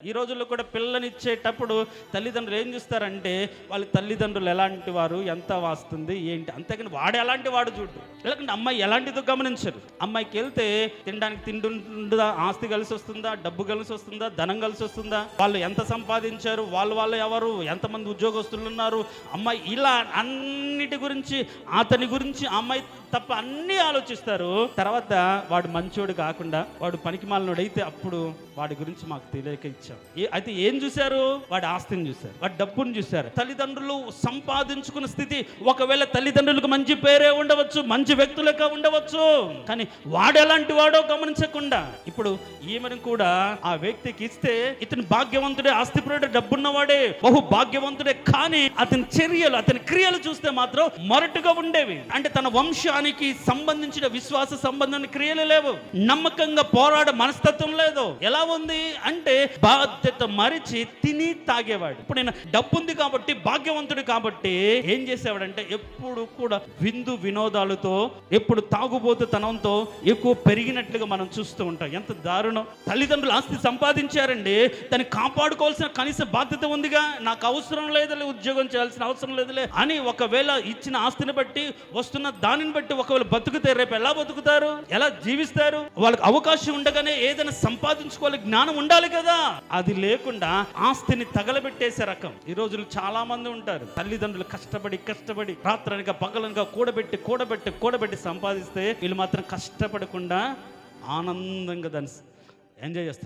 ఈ రోజుల్లో కూడా పిల్లనిచ్చేటప్పుడు తల్లిదండ్రులు ఏం చూస్తారంటే వాళ్ళ తల్లిదండ్రులు ఎలాంటి వారు ఎంత వాస్తుంది ఏంటి అంతేకాని వాడు ఎలాంటి వాడు చూడు. లేకుంటే అమ్మాయి ఎలాంటిదో గమనించరు. అమ్మాయికి వెళ్తే తినడానికి తింటుందా ఆస్తి కలిసి వస్తుందా డబ్బు కలిసి వస్తుందా ధనం కలిసి వస్తుందా వాళ్ళు ఎంత సంపాదించారు వాళ్ళు వాళ్ళు ఎవరు ఎంతమంది ఉద్యోగస్తులు ఉన్నారు అమ్మాయి ఇలా అన్నిటి గురించి అతని గురించి అమ్మాయి తప్ప అన్ని ఆలోచిస్తారు. తర్వాత వాడు మంచోడు కాకుండా వాడు పనికి అయితే అప్పుడు వాడి గురించి మాకు తెలియక ఇచ్చాం. అయితే ఏం చూశారు? వాడి ఆస్తిని చూశారు. వాడి డబ్బుని చూశారు. తల్లిదండ్రులు సంపాదించుకున్న స్థితి ఒకవేళ తల్లిదండ్రులకు మంచి పేరే ఉండవచ్చు మంచి వ్యక్తులుగా ఉండవచ్చు. కానీ వాడు ఎలాంటి వాడో గమనించకుండా ఇప్పుడు ఈమెను కూడా ఆ వ్యక్తికి ఇస్తే ఇతని భాగ్యవంతుడే ఆస్తిపరుడే డబ్బున్నవాడే బహు భాగ్యవంతుడే కానీ అతని చర్యలు అతని క్రియలు చూస్తే మాత్రం మొరటుగా ఉండేవి. అంటే తన వంశ వంశానికి సంబంధించిన విశ్వాస సంబంధం క్రియలు లేవు. నమ్మకంగా పోరాడ మనస్తత్వం లేదు. ఎలా ఉంది అంటే బాధ్యత మరిచి తిని తాగేవాడు. ఇప్పుడు నేను డబ్బు ఉంది కాబట్టి భాగ్యవంతుడు కాబట్టి ఏం చేసేవాడంటే ఎప్పుడు కూడా విందు వినోదాలతో ఎప్పుడు తాగుబోతుతనంతో ఎక్కువ పెరిగినట్లుగా మనం చూస్తూ ఉంటాం. ఎంత దారుణం. తల్లిదండ్రులు ఆస్తి సంపాదించారండి. దాన్ని కాపాడుకోవాల్సిన కనీస బాధ్యత ఉందిగా. నాకు అవసరం లేదులే ఉద్యోగం చేయాల్సిన అవసరం లేదులే అని ఒకవేళ ఇచ్చిన ఆస్తిని బట్టి వస్తున్న దానిని బట్టి ఒకవేళ బతుకుతే రేపు ఎలా బతుకుతారు? ఎలా జీవిస్తారు? వాళ్ళకి అవకాశం ఉండగానే ఏదైనా సంపాదించుకోవాలి జ్ఞానం ఉండాలి కదా. అది లేకుండా ఆస్తిని తగలబెట్టేసే రకం. ఈ రోజులు చాలా మంది ఉంటారు. తల్లిదండ్రులు కష్టపడి కష్టపడి రాత్రనక పగలనక కూడబెట్టి కూడబెట్టి కూడబెట్టి సంపాదిస్తే వీళ్ళు మాత్రం కష్టపడకుండా ఆనందంగా దాన్ని ఎంజాయ్ చేస్తారు